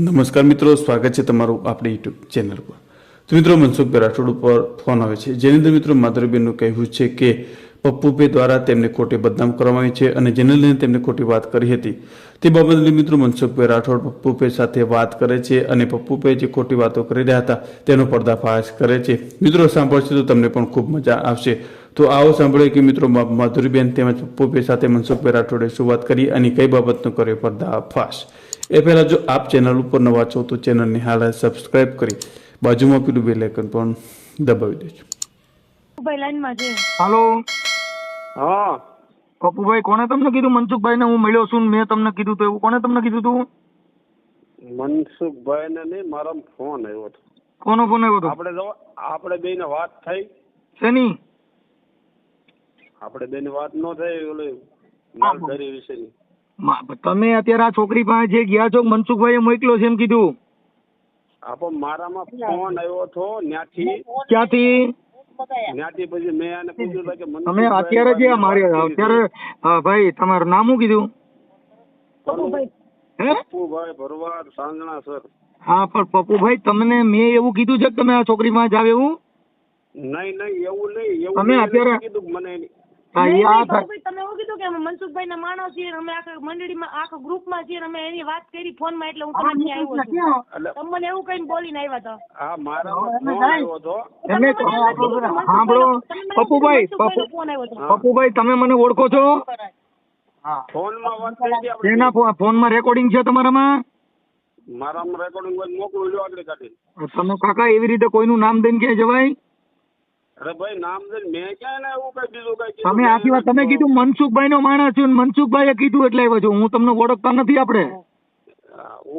નમસ્કાર મિત્રો, સ્વાગત છે તમારું આપણી યુટ્યુબ ચેનલ પર. તો મિત્રો, મનસુખભાઈ રાઠોડ ઉપર ફોન આવે છે. જેની મિત્રો માધુરીબેનનું કહેવું છે કે પપ્પુભાઈ દ્વારા તેમને ખોટી બદનામ કરવામાં આવી છે અને જેને લઈને તેમને ખોટી વાત કરી હતી. તે બાબતે મિત્રો મનસુખભાઈ રાઠોડ પપ્પુભાઈ સાથે વાત કરે છે અને પપ્પુભાઈ જે ખોટી વાતો કરી રહ્યા હતા, તેનો પર્દાફાશ કરે છે. મિત્રો સાંભળશે તો તમને પણ ખૂબ મજા આવશે. તો આવો સાંભળીએ કે મિત્રો માધુરીબેન તેમજ પપ્પુભાઈ સાથે મનસુખભાઈ રાઠોડે શું વાત કરી અને કઈ બાબતનો કર્યો પર્દાફાશ. એ પહેલાં જો આપ ચેનલ ઉપર નવા છો તો ચેનલને હાલ સબસ્ક્રાઇબ કરી બાજુમાં પેલું બેલ આઇકન પણ દબાવી દેજો. ભાઈ લાઈનમાં છે. હાલો. હા. પપ્પુભાઈ કોને તમને કીધું? મનસુખભાઈ ને હું મળ્યો છું મેં તમને કીધું તો એવું કોણે તમને કીધું તું? મનસુખભાઈ ને નહીં મારા ફોન આવ્યો હતો. કોનો ફોન આવ્યો હતો? આપણે આપણે બે ને વાત થઈ. શેની? આપણે બે વાત ન થઈ ઓલી માલધારી વિશેની. તમે અત્યારે આ છોકરી પાસે જે ગયા છો મનસુખભાઈ મોકલ્યો છે એમ કીધું? આપો મારામાં ફોન આવ્યો હતો ત્યાંથી ક્યાંથી? ત્યાંથી પછી મેં એને પૂછ્યું કે તમે અત્યારે જે મારે અત્યારે હા, ભાઈ તમારું નામ શું કીધું? પપ્પુભાઈ. ભરવાડ સાંજણા સર. હા પણ પપ્પુભાઈ તમને મેં એવું કીધું છે કે તમે આ છોકરી પાસે જાવ એવું? નહીં નહીં એવું નહીં એવું તમે અત્યારે- કીધું મને તમે એવું કીધું કે અમે મનસુખભાઈ ના માણસ છીએ અમે આખા મંડળીમાં આખા ગ્રુપમાં છીએ અમે એની વાત કરી ફોનમાં એટલે હું તમને આવ્યો છું. તમે મને એવું કઈ બોલીને આવ્યા હતા. ફોન આવ્યો હતો. તમે સાંભળો પપ્પુભાઈ ફોન. પપ્પુભાઈ તમે ઓળખો છો? ફોનમાં વાત થઈ હતી આપણે ફોનમાં રેકોર્ડિંગ છે તમારામાં? મારામાં રેકોર્ડિંગ હોય મોકલું લ્યો આગળ કાઢી તમે કાકા એવી રીતે કોઈનું નામ દઈને ક્યાં જવાય? અરે ભાઈ નામ મેં ક્યાં એને એવું કઈ બીજું કઈ કીધું આખી વાત તમે કીધું મનસુખભાઈ નો માણસ છું મનસુખભાઈએ કીધું એટલે આવ્યો છું. હું તમને ઓળખતા નથી આપણે.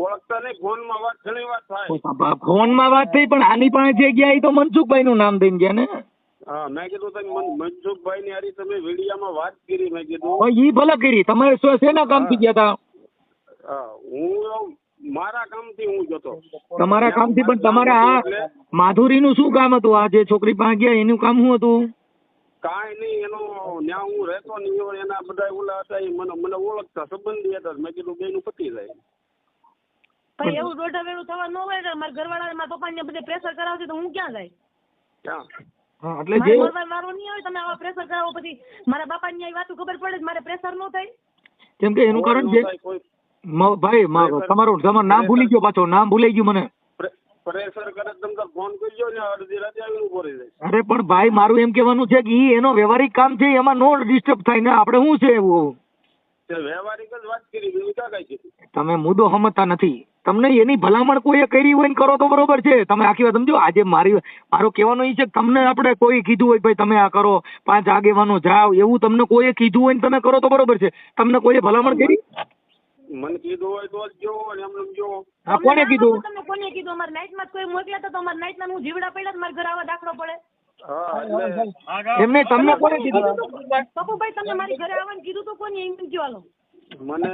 ઓળખતા નહીં ફોનમાં વાત ઘણી વાત થાય. ફોનમાં વાત થઈ પણ આની પાસે જે ગયા એ તો મનસુખભાઈ નું નામ દઈને ગયા ને. હા મેં કીધું તમે મનસુખભાઈ ની હારી તમે વિડીયામાં વાત કરી મેં કીધું. ઈ ભલે કરી. તમે શેના કામથી ગયા હતા હું મારા કામથી હું જતો. તમારા કામથી પણ તમારા આ માધુરીનું શું કામ હતું? આ જે છોકરી પાસે ગયા એનું કામ શું હતું? કાંઈ નહીં એનો ન્યા હું રહેતો નહીં એના બધા ઓલા હતા એ મને મને ઓળખતા સંબંધી હતા મેં કીધું બેનું પતી જાય. પણ એવું દોઢા વેળું થવા ન હોય ને મારા ઘરવાળા મારા પપ્પા ને બધે પ્રેશર કરાવતી તો હું ક્યાં જાય? ક્યાં? હા, એટલે જે મારો નહીં આવે તમે આવા પ્રેશર કરાવો પછી મારા બાપા ની વાતો ખબર પડે મારે પ્રેશર ન થાય. કેમ કે એનું કારણ જે ભાઈ તમારું તમારું નામ ભૂલી ગયો પાછો નામ ભૂલાઈ ગયું મને. અરે પણ ભાઈ મારું એમ કેવાનું છે કે ઈ એનો વ્યવહારિક કામ છે એમાં નો ડિસ્ટર્બ થાય ને આપણે શું છે એવું? તમે મુદ્દો સમજતા નથી. તમને એની ભલામણ કોઈએ કરી હોય ને કરો તો બરોબર છે. તમે આખી વાત સમજો આજે મારી મારો કહેવાનો એ છે કે તમને આપણે કોઈ કીધું હોય ભાઈ તમે આ કરો પાંચ આગેવાનો જાઓ એવું તમને કોઈએ કીધું હોય ને તમે કરો તો બરોબર છે. તમને કોઈએ ભલામણ કરી? મને કીધું હોય તો જ જો અને એમ જો આ કોને કીધું? તમને કોને કીધું? અમાર નાઈટમાં કોઈ મોકલ્યા તો તો નાઈટમાં હું જીવડા પડ્યા તો મારા ઘર આવા દાખલો પડે. હા એમને તમને કોને કીધું? પપ્પુભાઈ તમને મારી ઘરે આવવાનું કીધું તો કોને એમ હાલો મને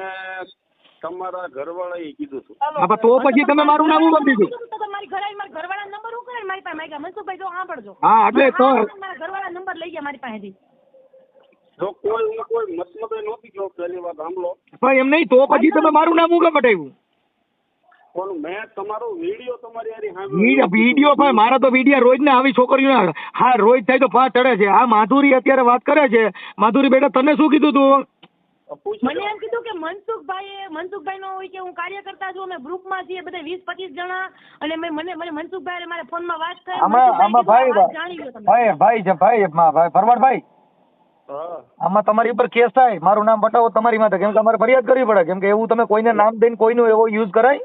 તમારા ઘરવાળા એ કીધું હતું. હા તો પછી તમે મારું નામ ઉગમ દીધું. તો મારી ઘરે મારા ઘરવાળા નંબર હું કરે મારી પાસે માંગ્યા. મનસુખભાઈ જો સાંભળજો. હા એટલે તો મારા ઘરવાળા નંબર લઈ ગયા મારી પાસેથી. જો કોઈ હું કોઈ મતલબ નહોતી જો પહેલી વાત સાંભળો. પણ એમ નહીં તો પછી તમે મારું નામ ઉગમ હટાવ્યું પણ મેં તમારો વીડિયો તમારી હારી વીડિયો વીડિયો પણ મારા તો વીડિયો રોજ ને આવી છોકરીઓ હા રોજ થાય તો ફા ચડે છે. આ માધુરી અત્યારે વાત કરે છે. માધુરી બેટા તને શું કીધું તું? મને એમ કીધું કે મનસુખભાઈ મનસુખભાઈ નો હોય કે હું કાર્યકર્તા છું અમે ગ્રુપમાં છીએ બધા વીસ પચીસ જણા અને મેં મને મને મનસુખભાઈ મારા ફોનમાં વાત થઈ આમાં આમાં ભાઈ ભાઈ ભાઈ ભાઈ માં ભાઈ. આમાં તમારી ઉપર કેસ થાય. મારું નામ બતાવો તમારી માથે. કેમ કે અમારે ફરિયાદ કરવી પડે. કેમ કે એવું તમે કોઈને નામ દઈને કોઈનું એવો યુઝ કરાય?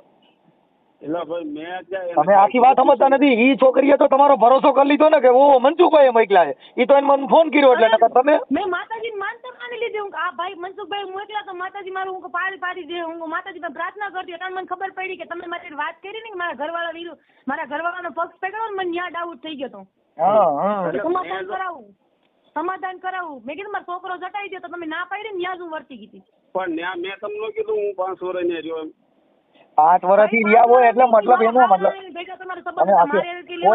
તમે આખી વાત સમજતા નથી. ઈ છોકરીએ તો તમારો ભરોસો કરી લીધો ને કે ઓ મનસુખભાઈ મોકલ્યા છે. ઈ તો એને મને ફોન કર્યો એટલે નકર તમે મેં માતાજી માનતા માની લીધી. હું કે આ ભાઈ મનસુખભાઈ મોકલ્યા તો માતાજી મારું હું પાડી પાડી દે. હું માતાજી પર પ્રાર્થના કરતી કારણ મને ખબર પડી કે તમે મારી વાત કરી ને કે મારા ઘરવાળા મારા ઘરવાળાનો પક્ષ પકડ્યો ને મને ન્યા ડાઉટ થઈ ગયો તો. હા હા. સમાધાન કરાવું. સમાધાન કરાવું. મેં કીધું મારો છોકરો જટાઈ દો તો તમે ના પાડી ને જ હું વર્તી ગઈ પણ ન્યા મેં તમને કીધું હું પાંચ વર્ષ ને રહ્યો એમ. પાંચ વર્ષથી રહ્યા હોય એટલે મતલબ એનો મતલબ. કઈ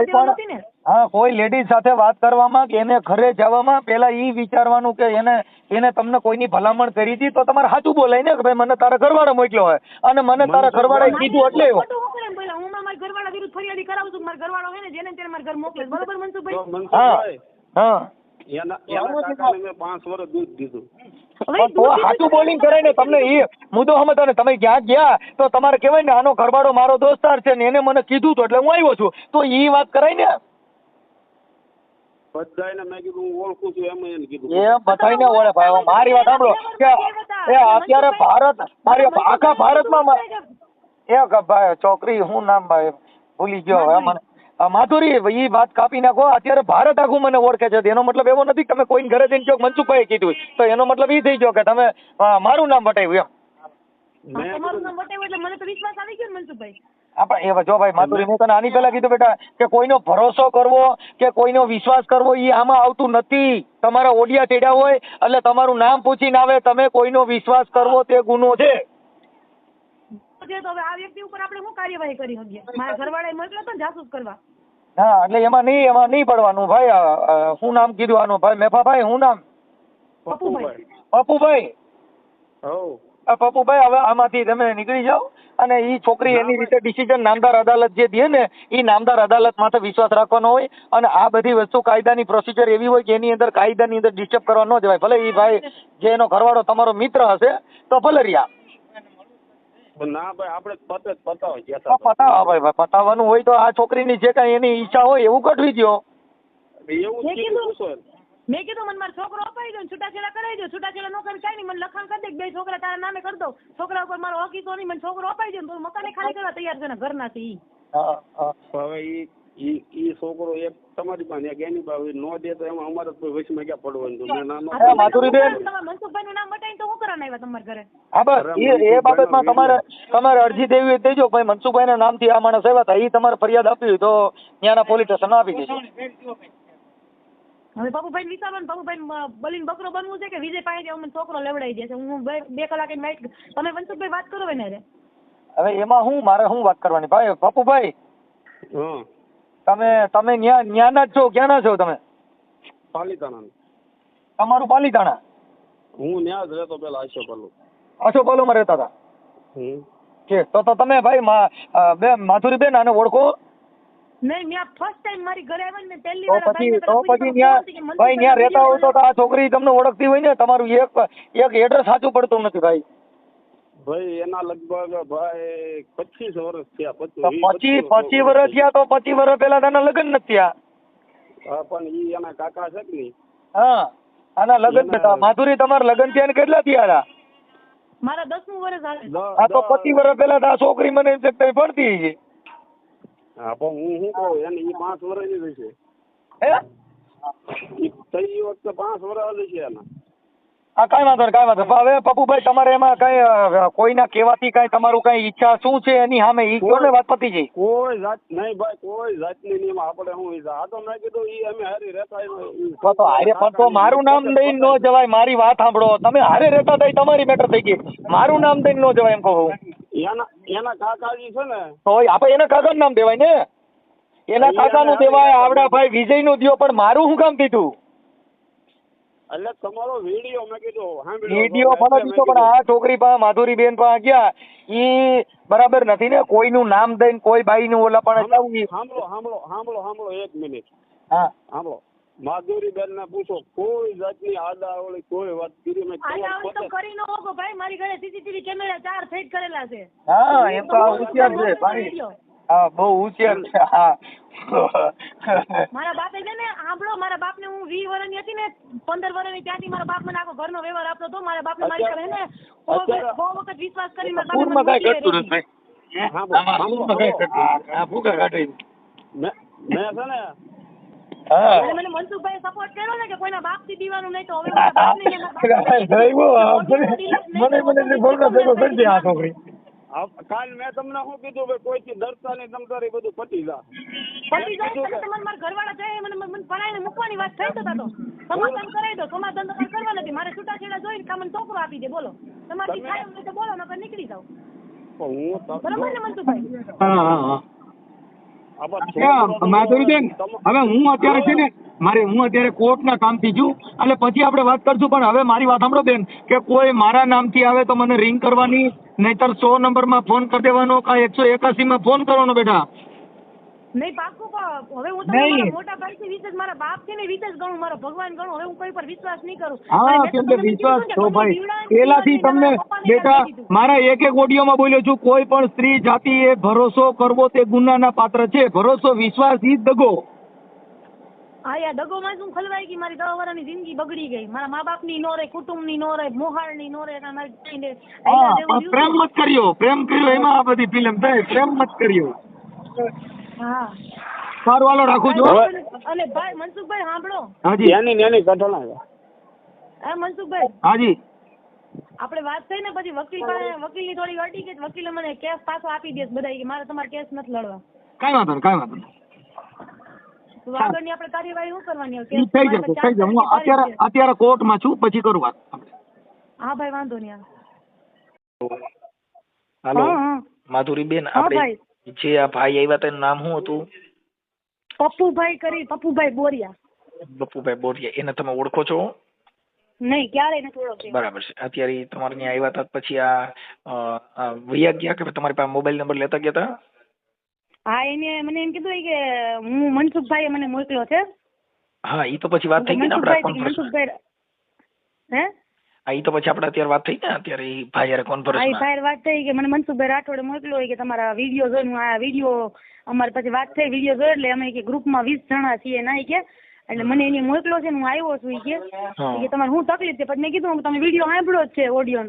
પણ હા કોઈ લેડીઝ સાથે વાત કરવામાં કે એને ઘરે જવામાં પેલા ઈ વિચારવાનું કે એને એને તમને કોઈની ભલામણ કરી હતી તો તમારે સાચું બોલાય ને કે ભાઈ મને તારા ઘરવાળા મોકલ્યો હોય. અને મને તારા ઘરવાળાએ કીધું એટલે હું મારા ઘરવાળા વિરુદ્ધ ફરિયાદી કરાવું છું મારા ઘરવાળો હોય ને જેને તેને મારા ઘર મોકલે. બરોબર મનસુખભાઈ? મનસુખભાઈ હા. એના એના કાકાને મેં પાંચ વર્ષ દૂધ દીધું. હવે પણ તો સાચું બોલિંગ કરાય ને તમને એ મુદ્દો સમજો ને તમે ક્યાં ગયા? તો તમારે કહેવાય ને આનો ઘરવાળો મારો દોસ્તાર છે ને એને મને કીધું તો એટલે હું આવ્યો છું. તો એ વાત કરાય ને. બધાને મેં કીધું હું ઓળખું છું એમ એને કીધું. એ બધાયને ઓળે ભાઈ મારી વાત સાંભળો. કે એ અત્યારે ભારત મારી આખા ભારતમાં મા- એ ભાઈ છોકરી હું નામ ભાઈ? ભૂલી ગયો હવે મને. માધુરી એ વાત કાપી નાખો. અત્યારે ભારત આખું મને ઓળખે છે. એનો મતલબ એવો નથી તમે કોઈને ઘરે જઈને કહો મનસુખભાઈ કીધું તો એનો મતલબ એ થઈ ગયો કે તમે મારું નામ વટાવ્યું એમ. તમારું નામ વટાવ્યું એટલે મને તો વિશ્વાસ આવી ગયો મનસુખભાઈ. આપણે એ જો ભાઈ માધુરી મેં તને આની પહેલા કીધું બેટા કે કોઈનો ભરોસો કરવો કે કોઈનો વિશ્વાસ કરવો એ આમાં આવતું નથી. તમારા ઓડિયા તેડ્યા હોય એટલે તમારું નામ પૂછીને આવે તમે કોઈનો વિશ્વાસ કરવો તે ગુનો છે. છે તો હવે આ વ્યક્તિ ઉપર આપણે શું કાર્યવાહી કરી શકીએ? મારા ઘરવાળાએ મોકલ્યો હતો ને જાસૂસ કરવા. હા એટલે એમાં નહીં એમાં નહીં પડવાનું ભાઈ શું નામ કીધું આનું? ભાઈ મેફાભાઈ શું નામ? પપ્પુભાઈ. પપ્પુભાઈ. પપ્પુભાઈ હવે આમાંથી તમે નીકળી જાઓ અને એ છોકરી એની રીતે ડિસિઝન નામદાર અદાલત જે દે ને એ નામદાર અદાલત માથે વિશ્વાસ રાખવાનો હોય અને આ બધી વસ્તુ કાયદાની પ્રોસિજર એવી હોય કે એની અંદર કાયદાની અંદર ડિસ્ટર્બ કરવા ન જવાય ભલે એ ભાઈ જે એનો ઘરવાળો તમારો મિત્ર હશે તો ભલે રહ્યા. ના ભાઈ આપણે પતે જ પતાવો તો ગયા ભાઈ ભાઈ પતાવવાનું હોય તો આ છોકરીની જે કાંઈ એની ઈચ્છા હોય એવું કઢવી દો એવું મેં કીધું કીધું. મેં કીધું મને મારો છોકરો અપાઈ દો છૂટાછેડા કરાવી દો છૂટાછેડા નો કરી કાંઈ નહીં મને લખાણ કરી દે કે બે છોકરા તારા નામે કરી દો છોકરા ઉપર મારો હકીકો નહીં મને છોકરો અપાઈ દો તો મકાને ખાલી કરવા તૈયાર છે ને ઘરના થી ઈ. હા હા. હવે ઈ ઈ ઈ છોકરો એક તમારી પાસે એક એની પાસે નો દે તો એમાં અમારે કોઈ વચમાં ક્યાં પડવાનું? માધુરીબેન. આવ્યા તમારા ઘરે? હા બસ. એ એ બાબતમાં તમારે તમારે અરજી દેવી હોય દેજો. ભાઈ મનસુખભાઈના નામથી આ માણસ આવ્યા હતા. એ તમારે ફરિયાદ આપી હોય તો ત્યાંના પોલીસ સ્ટેશન આપી દેજો. હવે બાબુભાઈ વિચારો ને. બાબુભાઈ બલીન બકરો બનવું છે કે વિજય પાસે અમને છોકરો લેવડાવી દેશે હું બે બે કલાકે નાઈટ તમે મનસુખભાઈ વાત કરો ને રે. હવે એમાં હું મારે શું વાત કરવાની? ભાઈ બાપુભાઈ તમે તમે ન્યા ન્યાના જ છો ક્યાંના છો તમે? પાલીતાણા તમારું પાલીતાણા? હું ત્યાં જ રહેતો પેલા આશો પેલું અશોકવાલોમાં રહેતા હતા? કે તો તો તમે ભાઈ બે માધુરી બેન આને ઓળખો? નહીં મેં ફર્સ્ટ ટાઈમ મારી ઘરે આવ્યા ને પહેલી વાર પછી તો પછી ન્યા ભાઈ ન્યા રહેતા હોય તો તો આ છોકરી તમને ઓળખતી હોય ને તમારું એક એક એડ્રેસ સાચું પડતું નથી ભાઈ. ભાઈ એના લગભગ ભાઈ પચીસ વર્ષ થયા પચીસ પચીસ પચી પચી વર્ષ થયા. તો પચી વર્ષ પેલા તેના લગ્ન નથી થયા. પણ ઈ એના કાકા છે કે નહીં? હા. આના લગ્ન માધુરી તમારા લગ્ન થયા ને કેટલા થયા હતા મારા દસમું વર્ષ હાલે. આ તો પતિ વર્ષ પેલા આ છોકરી મને એમ છે કે ભણતી છે હા પણ હું શું કહું એને એ પાંચ વર્ષની રહેશે હે? ઈ તો ઈ વખતે પાંચ વર્ષ છે એના હા કાંઈ વાંધો નહીં કાંઈ વાંધો નહીં. હવે પપ્પુભાઈ તમારે એમાં કઈ અ, કોઈના કહેવાથી કઈ તમારું કઈ ઈચ્છા શું છે એની સામે? ઈ કહો ને વાત પતી જાય? કોઈ જાત નહીં ભાઈ કોઈ જાતની નહીં. એમાં આપણે હું આ તો મેં કીધું ઈ અમે હારી રહેતા ઈ- ઈ- તો તો હારે પણ તો મારું નામ દઈને ન જવાય મારી વાત સાંભળો. તમે હારે રહેતા થઈ તમારી મેટર થઈ ગઈ. મારું નામ દઈને ન જવાય એમ કહું એના એના કાકાજી છે ને. તો આપણે એના કાકાનું નામ દેવાય ને? એના કાકાનું દેવાય આવડા ભાઈ વિજયનું દ્યો પણ મારું શું કામ દીધું એટલે તમારો વીડિયો મેં કીધું વીડિયો પણ દીધો પણ આ છોકરી પાસે માધુરી બેન પાસે ગયા ઈ બરાબર નથી ને કોઈનું નામ દઈને કોઈ બાઈનું ઓલા પણ સાંભળો સાંભળો સાંભળો સાંભળો એક મિનિટ. હા. સાંભળો. માધુરી બેન ને પૂછો કોઈ જાતની આડા ઓળી કોઈ વાત કરી મેં કરી નો હોગો ભાઈ મારી ઘરે સીસીટીવી કેમેરા ચાર ફેટ કરેલા છે. હા એમ તો હોશિયાર છે ભાઈ. હા બહુ હોશિયાર છે. હા. મારા બાપે છે ને સાંભળો મારા બાપને હું વીસ વર્ષની હતી ને પંદર વર્ષની ત્યાંથી મારા બાપ મને આખો ઘરનો વ્યવહાર આપતો હતો. મારા બાપને મારી પર હે ને બહુ વખત- વિશ્વાસ કરી મારા બાપે મને ઘટતું નથી. આ ભૂકા કાઢી મેં મેં છે ને હા. અને મને મનસુખભાઈ સપોર્ટ કર્યો ને કે કોઈના બાપથી દીવાનું નહીં તો હવે મને મને મને મને બોલતા ભેગો કરી દે આ છોકરી કાલ મેં તમને શું કીધું કે કોઈથી ડરતા નહીં તમ તારે બધું પતી જા. પતી જાય તમે તમારે મારા ઘરવાળા જાય મને મને પડાઈને મૂકવાની વાત થઈ તો તો સમાધાન કરાવી દો સમાધાન તો કરવા નથી. મારે છૂટાછેડા જોઈને કાં મને છોકરો આપી દે બોલો. તમારથી તમે- થાય તો બોલો નકર નીકળી જાઓ. પણ હું બરાબર ને મંતુભાઈ હા હા હા આ બસ અચ્છા, છોકરો તો માધુરીબેન, હવે હું અત્યારે છે ને, મારે હું અત્યારે કોર્ટના કામથી છું, એટલે પછી આપણે વાત કરશું, પણ હવે મારી વાત સાંભળો બેન, કે કોઈ મારા નામથી આવે તો મને રિંગ કરવાની, નહીતર સો નંબરમાં ફોન કરી દેવાનો કાં એકસો એકાસીમાં ફોન કરવાનો બેટા. નહીં પાકું હવે હું તમને મોટા ભાઈ થી વિશેષ મારા બાપ છે ને વિશેષ ગણું મારા ભગવાન ગણું. હવે હું કોઈ પર વિશ્વાસ નહીં કરું. હા મેં કેમ કે વિશ્વાસ તો ભાઈ પેલાથી તમને બેટા મારા એક એક ઓડિયોમાં બોલ્યો છું કોઈ પણ સ્ત્રી જાતિએ ભરોસો કરવો તે ગુનાના પાત્ર છે. ભરોસો વિશ્વાસ ઈ દગો. હા યાર દગોમાં શું ખલવાઈ ગઈ. મારી દવા વાળાની જિંદગી બગડી ગઈ. મારા મા બાપની નો રહે કુટુંબ નો નો રે મોહાળની નો જેવું પ્રેમ મત કર્યો. પ્રેમ કર્યો એમાં આ બધી ફિલ્મ. થાય પ્રેમ મત કર્યો. હા. સારું હાલો રાખું છું અને ભાઈ મનસુખભાઈ સાંભળો. હાજી. એની ત્યાંની કઠોળા હા મનસુખભાઈ. હાજી. આપણે વાત થઈ ને પછી વકીલ પાસે વકીલની થોડી અડી કે વકીલે મને કેસ પાછો આપી દેસ બધા કે મારે તમારે કેસ નથી લડવા. કઈ વાંધો નહીં કઈ વાંધો નહીં. આગળની આપણે કાર્યવાહી શું કરવાની હવે? કેસ થઈ જશે થઈ જશે. હું અત્યારે અત્યારે કોર્ટમાં છું પછી કરું વાત હા ભાઈ વાંધો નહીં હાલો. માધુરી હા આપણે ભાઈ. જે આ ભાઈ આવ્યા તેનું નામ શું હતું? પપ્પુભાઈ કરી પપ્પુભાઈ બોરિયા. પપ્પુભાઈ બોરિયા એને તમે ઓળખો છો? નહીં ક્યારે નથી ઓળખતી. બરાબર છે. અત્યારે તમારે ત્યાં આવ્યા હતા પછી આ વૈયા ગયા કે તમારી પાસે મોબાઈલ નંબર લેતા ગયા હતા? હા એને મને એમ કીધું કે હું મનસુખભાઈએ મને મોકલ્યો છે. હા એ તો પછી વાત થઈ ગઈ ને આપણે મનસુખભાઈ હે? હા ઈ તો પછી આપણે અત્યારે વાત થઈ ને અત્યારે ઈ ભાઈ યારે હા એ ભાઈ વાત થઈ કે મને મનસુખભાઈ રાઠોડે મોકલ્યો હોય કે તમારા વીડિયો જોઈને હું આ વીડિયો અમારે પછી વાત થઈ વીડિયો જોયો એટલે અમે કે ગ્રુપમાં વીસ જણા છીએ ના કે એટલે મને એને મોકલ્યો છે ને હું આવ્યો છું કે. કે તમારે શું તકલીફ છે? પછી મેં કીધું તમે વીડિયો સાંભળો જ છે ઓડિયો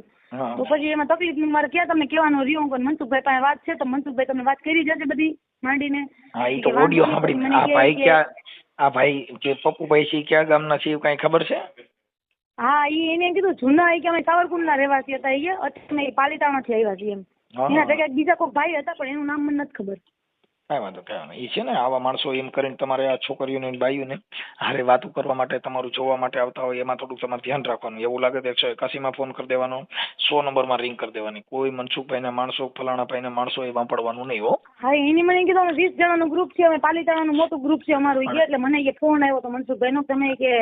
તો પછી એમાં તકલીફનું મારે ક્યાં તમને કહેવાનું રહ્યું? પણ મનસુખભાઈ પાસે વાત છે તો મનસુખભાઈ તમને વાત કરી જશે બધી માંડીને. હા ઈ તો ઓડિયો સાંભળી. આ ભાઈ કે- ક્યાં આ ભાઈ જે પપ્પુભાઈ છે ક્યાં ગામના છે કાંઈ ખબર છે? હા ઈ એને કીધું જૂના ઈ કે અમે સાવરકુંડના રહેવાસી હતા એ અત્યારે પાલીતાણાથી આવ્યા છીએ એમ. એના ભેગા બીજા કોઈ ભાઈ હતા પણ એનું નામ મને નથી ખબર કાંઈ વાંધો કાંઈ વાંધો. એ છે ને આવા માણસો એમ કરીને તમારે આ છોકરીઓને ને બાઈઓને હારે વાતો કરવા માટે તમારું જોવા માટે આવતા હોય એમાં થોડુંક તમારે ધ્યાન રાખવાનું. એવું લાગે તો એકસો એકાસીમાં ફોન કરી દેવાનો સો નંબરમાં રિંગ કરી દેવાની. કોઈ મનસુખભાઈના માણસો ફલાણા ભાઈના માણસો એ વાપરવાનું નહીં હો. હા એની મને કીધું અમે વીસ જણાનું ગ્રુપ છે અમે પાલિતાણાનું મોટું ગ્રુપ છે અમારું. ગયા એટલે મને કે ફોન આવ્યો તો મનસુખભાઈનો તમે કે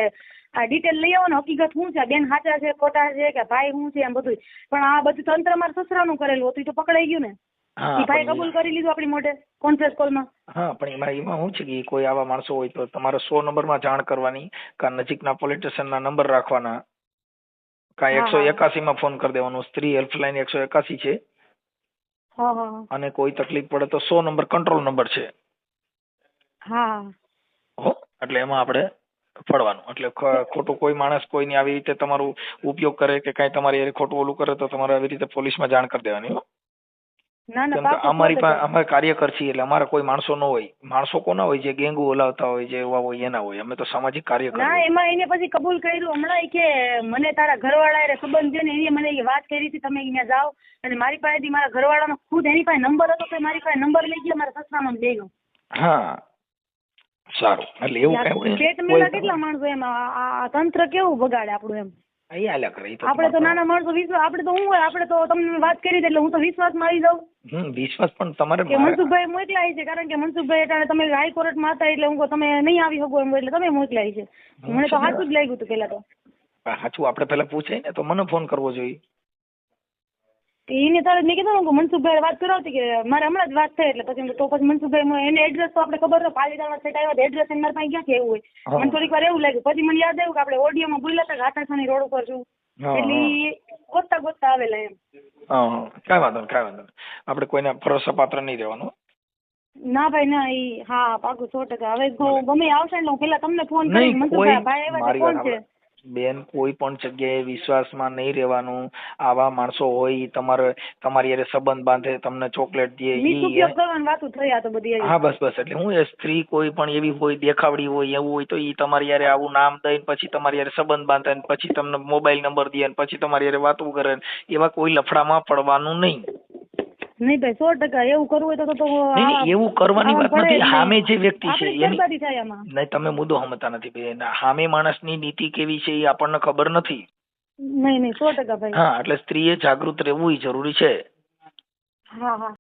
આ ડિટેલ લઈ આવો ને હકીકત શું છે? બેન સાચા છે ખોટા છે કે ભાઈ શું છે એમ બધું પણ આ બધું તંત્ર મારા સસરાનું કરેલું હતું તો પકડાઈ ગયું ને. હા ભાઈ કબૂલ કરી લીધું આપણી મોઢે કોન્ફરન્સ કોલમાં? હા પણ એમાં એમાં શું છે કે કોઈ આવા માણસો હોય તો તમારે સો નંબરમાં જાણ કરવાની કા નજીકના પોલિટિશિયનના નંબર રાખવાના. કા એકસો. એકાસીમાં ફોન કરી દેવાનો. સ્ત્રી હેલ્પલાઇન એકસો એકાસી છે. અને કોઈ તકલીફ પડે તો સો નંબર કંટ્રોલ નંબર છે. હા. હો એટલે એમાં આપણે પડવાનું એટલે ખોટું કોઈ માણસ કોઈની આવી રીતે તમારું ઉપયોગ કરે કે કાંઈ તમારી ખોટું ઓલું કરે તો તમારે આવી રીતે પોલીસમાં જાણ કરી દેવાની હો. ના ના પાકું અમારી પાસે અમે કાર્યકર છીએ એટલે અમારા કોઈ માણસો ન હોય. માણસો કોના હોય? જે ગેંગુ ઓલાવતા હોય જે એવા હોય એના હોય. અમે તો સામાજિક કાર્યકર. ના એમાં એને પછી કબૂલ કર્યું હમણાં કે મને તારા ઘરવાળા એ સંબંધ છે ને એને મને વાત કરી હતી તમે અહીંયા જાઓ. અને મારી પાસેથી મારા ઘરવાળાનો ખુદ એની પાસે નંબર હતો તો મારી પાસે નંબર લઈ ગયો મારા સસરામાં લઈ ગયો. હા. સારું. એટલે એવું કેટલા માણસો એમ આ તંત્ર કેવું બગાડે આપણું એમ? કરે તો આપણે તો નાના માણસો વિશ્વાસ આપણે તો હું હોય આપણે તો તમને વાત કરી દે એટલે હું તો વિશ્વાસમાં આવી જાઉં. હમ વિશ્વાસ પણ તમારે કે મનસુખભાઈ મોકલાય છે કારણ કે મનસુખભાઈ એટલે તમે હાઈકોર્ટમાં હતા એટલે હું તમે નહીં આવી શકો એમ એટલે તમે મોકલાય છે. મને તો સાચું જ લાગ્યું હતું પેલા તો. સાચું આપણે પેલા પૂછાય ને તો મને ફોન કરવો જોઈએ. એને તારે મેં કીધું ને કે મનસુખભાઈ વાત કરાવતી કે મારે હમણાં જ વાત થઈ એટલે પછી તો પછી મનસુખભાઈ એને એડ્રેસ તો આપણે ખબર તો પાલીતાણા સેટ આવ્યા એડ્રેસ એમના પાસે ક્યાંથી એવું હોય? મને થોડીક વાર એવું લાગ્યું. પછી મને યાદ આવ્યું કે આપણે ઓડિયોમાં ભૂલ્યા હતા હાથાસાની રોડ ઉપર છું. એટલે ગોતતા ગોતતા આવેલા એમ. કાંઈ વાંધો નહીં કાંઈ વાંધો નહીં. આપણે કોઈને ભરોસા પાત્ર નહીં રહેવાનું. ના ભાઈ ના ઈ હા પાકું સો ટકા. હવે ગમે આવશે એટલે હું પેલા તમને ફોન કરી મનસુખભાઈ ભાઈ આવ્યા છે કોણ છે. બેન કોઈ પણ જગ્યાએ વિશ્વાસમાં નહીં રહેવાનું આવા માણસો હોય તમારે તમારી હારે સંબંધ બાંધે તમને ચોકલેટ દે ઈ વાતો થઈ આ તો બધી હા બસ બસ એટલે હું એ સ્ત્રી કોઈ પણ એવી હોય દેખાવડી હોય એવું હોય તો ઈ તમારી હારે આવું નામ દઈને પછી તમારી હારે સંબંધ બાંધે ને પછી તમને મોબાઈલ નંબર દે ને પછી તમારી હારે વાતો કરે ને એવા કોઈ લફડામાં પડવાનું નહીં. નહીં ભાઈ સો ટકા એવું કરવું હોય તો તો નહીં, નહીં, એવું કરવાની વાત નથી. સામે જે વ્યક્તિ છે એની બરબાદી થાય આમાં. નહીં તમે મુદ્દો સમજતા નથી બેન સામે માણસની નીતિ કેવી છે એ આપણને ખબર નથી. નહીં નહીં સો ટકા ભાઈ. હા એટલે સ્ત્રીએ જાગૃત રહેવું ય જરૂરી છે. હા હા.